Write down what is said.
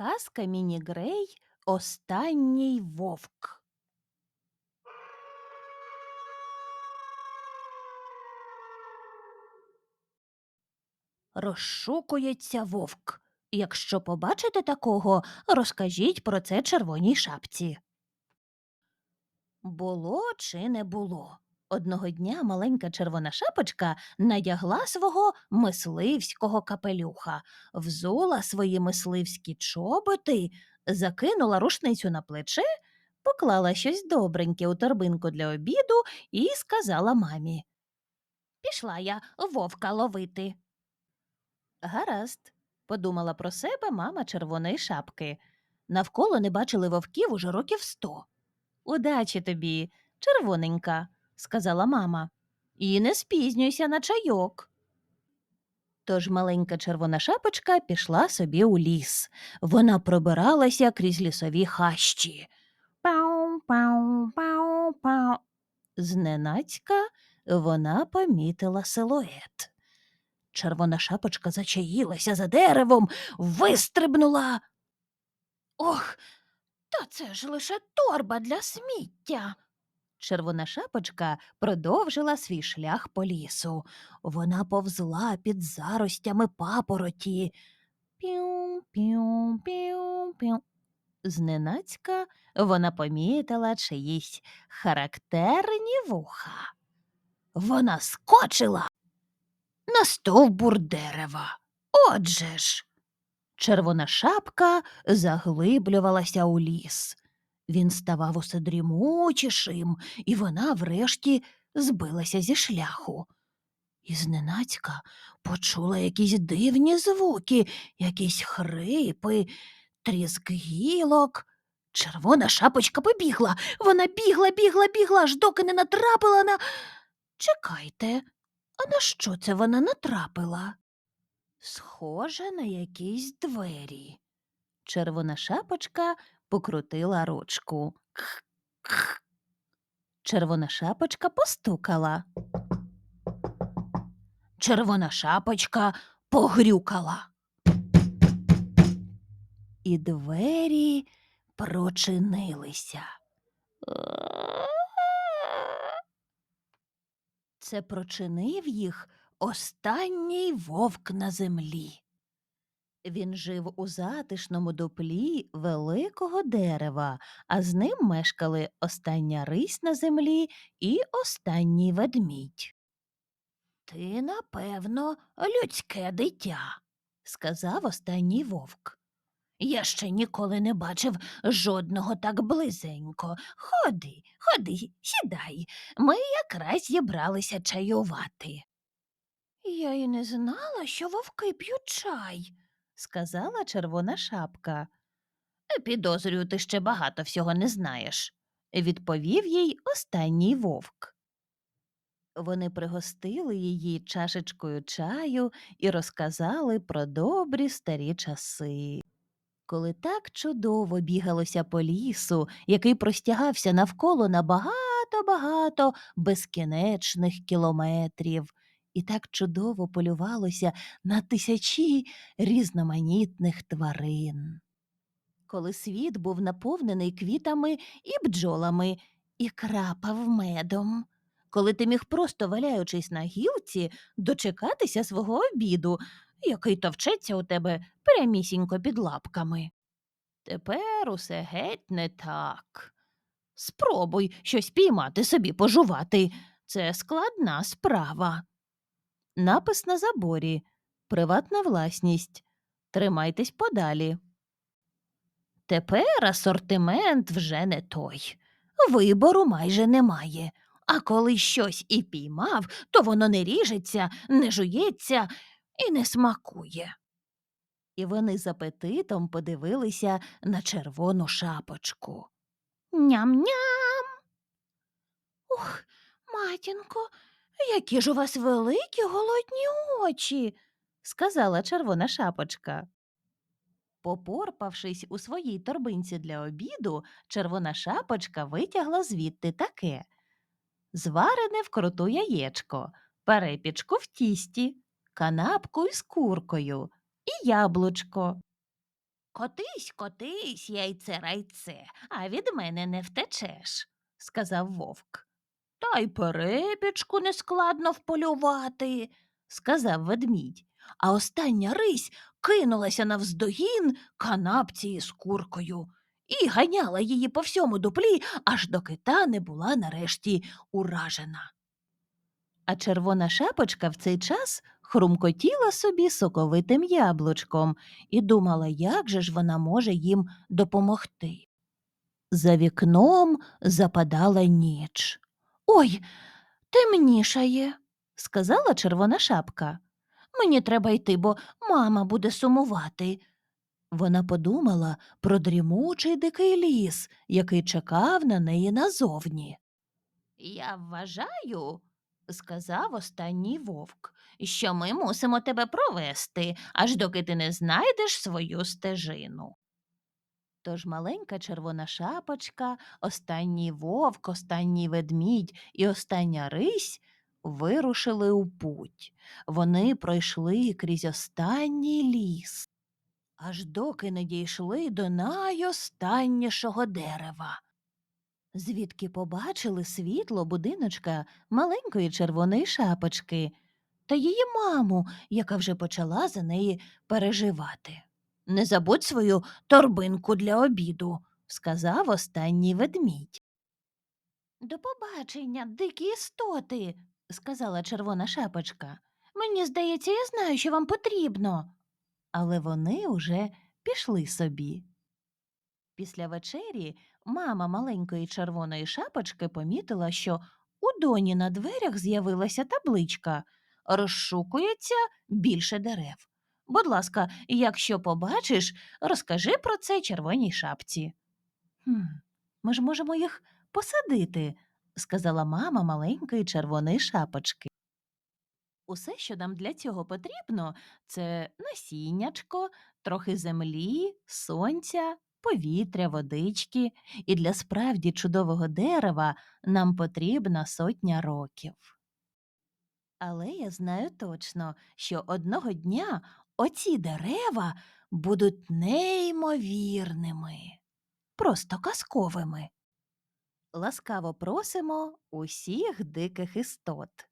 Казка Міні-Грей Останній вовк. Розшукується вовк. Якщо побачите такого, розкажіть про це червоній шапці. Було чи не було? Одного дня маленька червона шапочка надягла свого мисливського капелюха, взула свої мисливські чоботи, закинула рушницю на плече, поклала щось добреньке у торбинку для обіду і сказала мамі. Пішла я вовка ловити. Гаразд, подумала про себе мама червоної шапки. Навколо не бачили вовків уже років сто. Удачі тобі, червоненька, сказала мама. І не спізнюйся на чайок. Тож маленька червона шапочка пішла собі у ліс. Вона пробиралася крізь лісові хащі. Пау, пау, пау, пау. Зненацька вона помітила силует. Червона шапочка зачаїлася за деревом, вистрибнула. Ох, та це ж лише торба для сміття. Червона шапочка продовжила свій шлях по лісу. Вона повзла під заростями папороті. Піу, піу, піу, піу. Зненацька вона помітила чиїсь характерні вуха. Вона скочила на стовбур дерева. Отже ж. Червона шапка заглиблювалася у ліс. Він ставав усе дрімучішим, і вона врешті збилася зі шляху. І зненацька почула якісь дивні звуки, якісь хрипи, тріск гілок. Червона шапочка побігла. Вона бігла, бігла, бігла, аж доки не натрапила на. Чекайте, а на що це вона натрапила? Схоже на якісь двері. Червона шапочка покрутила ручку. Червона шапочка постукала. Червона шапочка погрюкала. І двері прочинилися. Це прочинив їх останній вовк на землі. Він жив у затишному дуплі великого дерева, а з ним мешкали остання рись на землі і останній ведмідь. Ти, напевно, людське дитя, сказав останній вовк. Я ще ніколи не бачив жодного так близенько. Ходи, ходи, сідай. Ми якраз зібралися чаювати. Я й не знала, що вовки п'ють чай, сказала червона шапка. Підозрюю, ти ще багато всього не знаєш, відповів їй останній вовк. Вони пригостили її чашечкою чаю і розказали про добрі старі часи. Коли так чудово бігалося по лісу, який простягався навколо на багато-багато безкінечних кілометрів, і так чудово полювалося на тисячі різноманітних тварин. Коли світ був наповнений квітами і бджолами, і крапав медом, коли ти міг просто валяючись на гілці, дочекатися свого обіду, який товчеться у тебе прямісінько під лапками. Тепер усе геть не так. Спробуй щось піймати собі пожувати. Це складна справа. Напис на заборі. Приватна власність. Тримайтесь подалі. Тепер асортимент вже не той. Вибору майже немає. А коли щось і піймав, то воно не ріжеться, не жується і не смакує. І вони з апетитом подивилися на червону шапочку. Ням-ням. Ух, матінко, які ж у вас великі голодні очі, сказала червона шапочка. Попорпавшись у своїй торбинці для обіду, червона шапочка витягла звідти таке зварене вкруту яєчко, перепічку в тісті, канапку із куркою і яблучко. Котись, котись, яйце райце, а від мене не втечеш, сказав вовк. Та й перепічку нескладно вполювати, сказав ведмідь, а остання рись кинулася навздогін канапці із куркою і ганяла її по всьому дуплі, аж доки та не була нарешті уражена. А червона шапочка в цей час хрумкотіла собі соковитим яблучком і думала, як же ж вона може їм допомогти. За вікном западала ніч. Ой, темнішає, сказала червона шапка. Мені треба йти, бо мама буде сумувати. Вона подумала про дрімучий дикий ліс, який чекав на неї назовні. Я вважаю, сказав останній вовк, що ми мусимо тебе провести, аж доки ти не знайдеш свою стежину. Тож маленька червона шапочка, останній вовк, останній ведмідь і остання рись вирушили у путь. Вони пройшли крізь останній ліс, аж доки не дійшли до найостаннішого дерева звідки побачили світло будиночка маленької червоної шапочки та її маму, яка вже почала за неї переживати. Не забудь свою торбинку для обіду, сказав останній ведмідь. До побачення, дикі істоти, сказала червона шапочка. Мені здається, я знаю, що вам потрібно. Але вони уже пішли собі. Після вечері мама маленької червоної шапочки помітила, що у доні на дверях з'явилася табличка Розшукується більше дерев. Будь ласка, якщо побачиш, розкажи про це червоній шапці. «Хм, Ми ж можемо їх посадити, сказала мама маленької червоної шапочки. Усе, що нам для цього потрібно, це насіннячко, трохи землі, сонця, повітря, водички, і для справді чудового дерева нам потрібна сотня років. Але я знаю точно, що одного дня оці дерева будуть неймовірними, просто казковими. Ласкаво просимо усіх диких істот.